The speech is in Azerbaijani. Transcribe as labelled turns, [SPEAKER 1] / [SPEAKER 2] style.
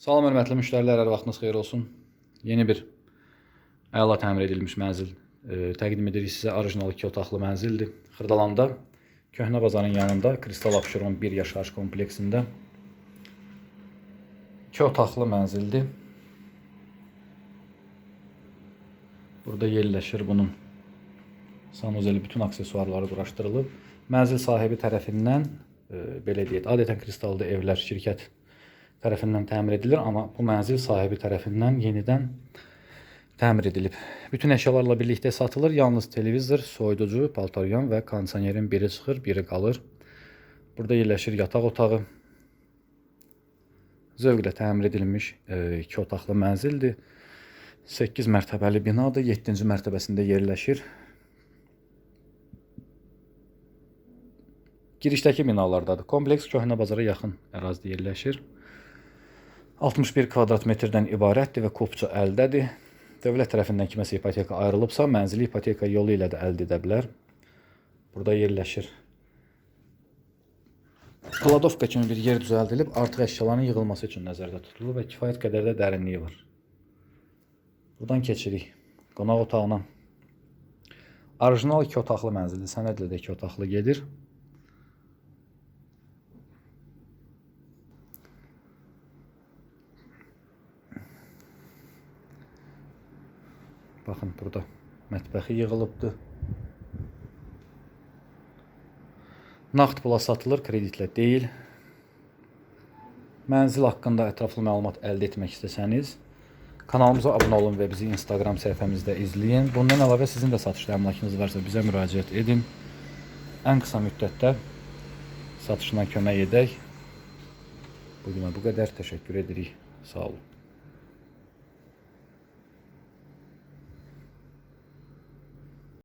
[SPEAKER 1] Salam hörmətli müştərilər, hər vaxtınız xeyir olsun. Yeni bir əla təmir edilmiş mənzil e, təqdim edirik sizə. Orijinal 2 otaqlı mənzildir. Xırdalanda Köhnə bazarın yanında Kristal Abşeron 1 yaşayış kompleksində 2 otaqlı mənzildir. Burada yerləşir bunun sanuzeli bütün aksesuarları quraşdırılıb. Mənzil sahibi tərəfindən e, belə deyək, adətən kristallı evlər şirkət tərəfindən təmir edilir, amma bu mənzil sahibi tərəfindən yenidən təmir edilib. Bütün əşyalarla birlikdə satılır. Yalnız televizor, soyuducu, paltaryan və kondisionerin biri çıxır, biri qalır. Burada yerləşir yataq otağı. Zövqlə təmir edilmiş 2 otaqlı mənzildir. 8 mərtəbəli binadır. 7-ci mərtəbəsində yerləşir. Girişdəki binalardadır. Kompleks Köhnə bazara yaxın ərazidə yerləşir. 61 kvadrat metrdən ibarətdir və kopça əldədir. Dövlət tərəfindən kiməsə ipoteka ayrılıbsa, mənzili ipoteka yolu ilə də əldə edə bilər. Burada yerləşir. Kladovka kimi bir yer düzəldilib, artıq əşyaların yığılması üçün nəzərdə tutulub və kifayət qədər də dərinliyi var. Buradan keçirik qonaq otağına. Orijinal 2 otaqlı mənzildir. Sənədlə də 2 otaqlı gedir. Baxın burada mətbəxi yığılıbdır. Nağd pula satılır, kreditlə deyil. Mənzil haqqında ətraflı məlumat əldə etmək istəsəniz, kanalımıza abunə olun və bizi Instagram səhifəmizdə izləyin. Bundan əlavə sizin də satışda əmlakınız varsa bizə müraciət edin. Ən qısa müddətdə satışına kömək edək. Bugünə bu qədər. Təşəkkür edirik. Sağ olun.